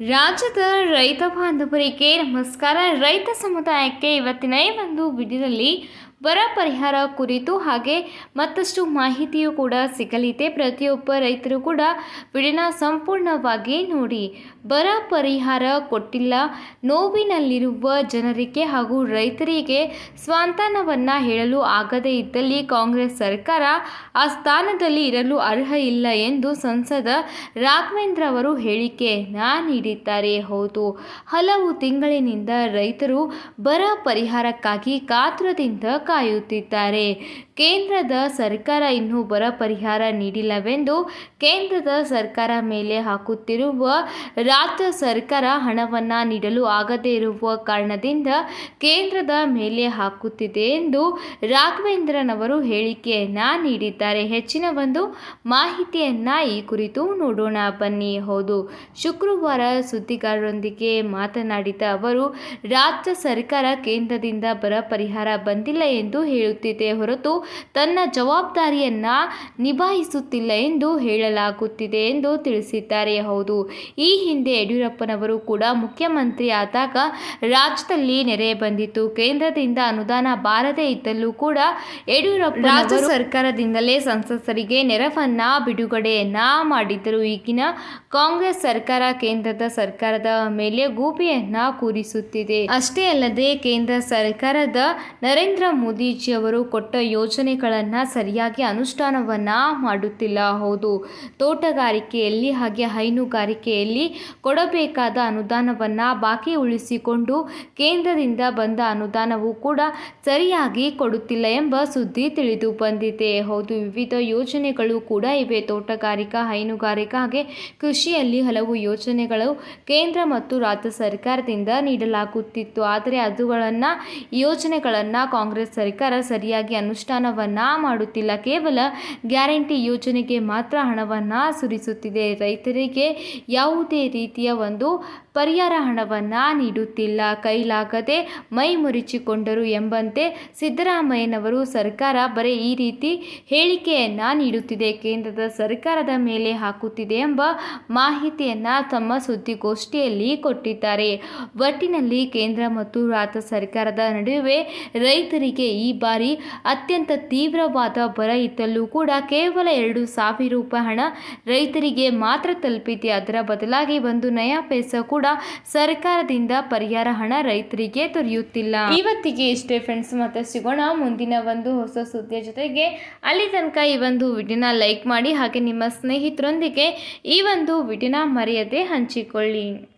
ರಾಜ್ಯದ ರೈತ ಬಾಂಧವರಿಗೆ ನಮಸ್ಕಾರ. ರೈತ ಸಮುದಾಯಕ್ಕೆ ಇವತ್ತಿನ ಒಂದು ವಿಡಿಯೋದಲ್ಲಿ ಬರ ಪರಿಹಾರ ಕುರಿತು ಹಾಗೆ ಮತ್ತಷ್ಟು ಮಾಹಿತಿಯು ಕೂಡ ಸಿಗಲಿದೆ. ಪ್ರತಿಯೊಬ್ಬ ರೈತರು ಕೂಡ ವಿಡಿಯೋನ ಸಂಪೂರ್ಣವಾಗಿ ನೋಡಿ. ಬರ ಪರಿಹಾರ ಕೊಟ್ಟಿಲ್ಲ. ನೋವಿನಲ್ಲಿರುವ ಜನರಿಗೆ ಹಾಗೂ ರೈತರಿಗೆ ಸ್ವಾಂತನವನ್ನು ಹೇಳಲು ಆಗದೇ ಇದ್ದಲ್ಲಿ ಕಾಂಗ್ರೆಸ್ ಸರ್ಕಾರ ಆ ಸ್ಥಾನದಲ್ಲಿ ಇರಲು ಅರ್ಹ ಇಲ್ಲ ಎಂದು ಸಂಸದ ರಾಘವೇಂದ್ರ ಅವರು ಹೇಳಿಕೆಯನ್ನ ನೀಡಿದ್ದಾರೆ. ಹೌದು. ಹಲವು ತಿಂಗಳಿನಿಂದ ರೈತರು ಬರ ಪರಿಹಾರಕ್ಕಾಗಿ ಕಾತುರದಿಂದ ಕಾಯುತ್ತಿದ್ದಾರೆ. ಕೇಂದ್ರದ ಸರ್ಕಾರ ಇನ್ನೂ ಬರ ಪರಿಹಾರ ನೀಡಿಲ್ಲವೆಂದು ಕೇಂದ್ರದ ಸರ್ಕಾರ ಮೇಲೆ ಹಾಕುತ್ತಿರುವ ರಾಜ್ಯ ಸರ್ಕಾರ ಹಣವನ್ನು ನೀಡಲು ಆಗದೇ ಇರುವ ಕಾರಣದಿಂದ ಕೇಂದ್ರದ ಮೇಲೆ ಹಾಕುತ್ತಿದೆ ಎಂದು ರಾಘವೇಂದ್ರನವರು ಹೇಳಿಕೆಯನ್ನ ನೀಡಿದ್ದಾರೆ. ಹೆಚ್ಚಿನ ಒಂದು ಮಾಹಿತಿಯನ್ನು ಈ ಕುರಿತು ನೋಡೋಣ. ಬನ್ನಿ, ಹೌದು. ಶುಕ್ರವಾರ ಸುದ್ದಿಗಾರರೊಂದಿಗೆ ಮಾತನಾಡಿದ ಅವರು, ರಾಜ್ಯ ಸರ್ಕಾರ ಕೇಂದ್ರದಿಂದ ಬರ ಪರಿಹಾರ ಬಂದಿಲ್ಲ ಎಂದು ಹೇಳುತ್ತಿದೆ ಹೊರತು ತನ್ನ ಜವಾಬ್ದಾರಿಯನ್ನ ನಿಭಾಯಿಸುತ್ತಿಲ್ಲ ಎಂದು ಹೇಳಲಾಗುತ್ತಿದೆ ಎಂದು ತಿಳಿಸಿದ್ದಾರೆ. ಹೌದು, ಈ ಹಿಂದೆ ಯಡಿಯೂರಪ್ಪನವರು ಕೂಡ ಮುಖ್ಯಮಂತ್ರಿ ಆದಾಗ ರಾಜ್ಯದಲ್ಲಿ ನೆರೆ ಬಂದಿತ್ತು. ಕೇಂದ್ರದಿಂದ ಅನುದಾನ ಬಾರದೇ ಇದ್ದಲ್ಲೂ ಕೂಡ ಯಡಿಯೂರಪ್ಪ ರಾಜ್ಯ ಸರ್ಕಾರದಿಂದಲೇ ಸಂಸದರಿಗೆ ನೆರವನ್ನ, ಬಿಡುಗಡೆಯನ್ನ ಮಾಡಿದ್ದರು. ಈಗಿನ ಕಾಂಗ್ರೆಸ್ ಸರ್ಕಾರ ಕೇಂದ್ರದ ಸರ್ಕಾರದ ಮೇಲೆ ಗೋಪಿಯನ್ನ ಕೂರಿಸುತ್ತಿದೆ. ಅಷ್ಟೇ ಅಲ್ಲದೆ ಕೇಂದ್ರ ಸರ್ಕಾರದ ನರೇಂದ್ರ ಮೋದಿಜಿಯವರು ಕೊಟ್ಟ ಯೋಜನೆಗಳನ್ನು ಸರಿಯಾಗಿ ಅನುಷ್ಠಾನವನ್ನು ಮಾಡುತ್ತಿಲ್ಲ. ಹೌದು, ತೋಟಗಾರಿಕೆಯಲ್ಲಿ ಹಾಗೆ ಹೈನುಗಾರಿಕೆಯಲ್ಲಿ ಕೊಡಬೇಕಾದ ಅನುದಾನವನ್ನು ಬಾಕಿ ಉಳಿಸಿಕೊಂಡು ಕೇಂದ್ರದಿಂದ ಬಂದ ಅನುದಾನವೂ ಕೂಡ ಸರಿಯಾಗಿ ಕೊಡುತ್ತಿಲ್ಲ ಎಂಬ ಸುದ್ದಿ ತಿಳಿದು ಬಂದಿದೆ. ಹೌದು, ವಿವಿಧ ಯೋಜನೆಗಳು ಕೂಡ ಇವೆ. ತೋಟಗಾರಿಕಾ, ಹೈನುಗಾರಿಕಾ ಹಾಗೆ ಕೃಷಿಯಲ್ಲಿ ಹಲವು ಯೋಜನೆಗಳು ಕೇಂದ್ರ ಮತ್ತು ರಾಜ್ಯ ಸರ್ಕಾರದಿಂದ ನೀಡಲಾಗುತ್ತಿತ್ತು. ಆದರೆ ಅದುಗಳನ್ನು, ಯೋಜನೆಗಳನ್ನು ಕಾಂಗ್ರೆಸ್ ಸರ್ಕಾರ ಸರಿಯಾಗಿ ಅನುಷ್ಠಾನವನ್ನ ಮಾಡುತ್ತಿಲ್ಲ. ಕೇವಲ ಗ್ಯಾರಂಟಿ ಯೋಜನೆಗೆ ಮಾತ್ರ ಹಣವನ್ನು ಸುರಿಸುತ್ತಿದೆ. ರೈತರಿಗೆ ಯಾವುದೇ ರೀತಿಯ ಒಂದು ಪರಿಹಾರ ಹಣವನ್ನು ನೀಡುತ್ತಿಲ್ಲ. ಕೈಲಾಗದೆ ಮೈ ಮುರಿಚಿಕೊಂಡರು ಎಂಬಂತೆ ಸಿದ್ದರಾಮಯ್ಯನವರು ಸರ್ಕಾರ ಬರೀ ಈ ರೀತಿ ಹೇಳಿಕೆಯನ್ನ ನೀಡುತ್ತಿದೆ. ಕೇಂದ್ರದ ಸರ್ಕಾರದ ಮೇಲೆ ಹಾಕುತ್ತಿದೆ ಎಂಬ ಮಾಹಿತಿಯನ್ನ ತಮ್ಮ ಸುದ್ದಿಗೋಷ್ಠಿಯಲ್ಲಿ ಕೊಟ್ಟಿದ್ದಾರೆ. ಒಟ್ಟಿನಲ್ಲಿ ಕೇಂದ್ರ ಮತ್ತು ರಾಜ್ಯ ಸರ್ಕಾರದ ನಡುವೆ ರೈತರಿಗೆ ಈ ಬಾರಿ ಅತ್ಯಂತ ತೀವ್ರವಾದ ಬರ ಇದ್ದಲ್ಲೂ ಕೂಡ ಕೇವಲ ಎರಡು ಸಾವಿರ ರೂಪಾಯಿ ಹಣ ರೈತರಿಗೆ ಮಾತ್ರ ತಲುಪಿದೆ. ಅದರ ಬದಲಾಗಿ ಒಂದು ನಯಾ ಪೈಸ ಕೂಡ ಸರ್ಕಾರದಿಂದ ಪರಿಹಾರ ಹಣ ರೈತರಿಗೆ ದೊರೆಯುತ್ತಿಲ್ಲ. ಇವತ್ತಿಗೆ ಇಷ್ಟೇ ಫ್ರೆಂಡ್ಸ್ ಮತ್ತೆ ಸಿಗೋಣ ಮುಂದಿನ ಒಂದು ಹೊಸ ಸುದ್ದಿಯ ಜೊತೆಗೆ. ಅಲ್ಲಿ ತನಕ ಈ ಒಂದು ವಿಡಿಯೋನ ಲೈಕ್ ಮಾಡಿ, ಹಾಗೆ ನಿಮ್ಮ ಸ್ನೇಹಿತರೊಂದಿಗೆ ಈ ಒಂದು ವಿಡಿಯೋನ ಮರೆಯದೆ ಹಂಚಿಕೊಳ್ಳಿ.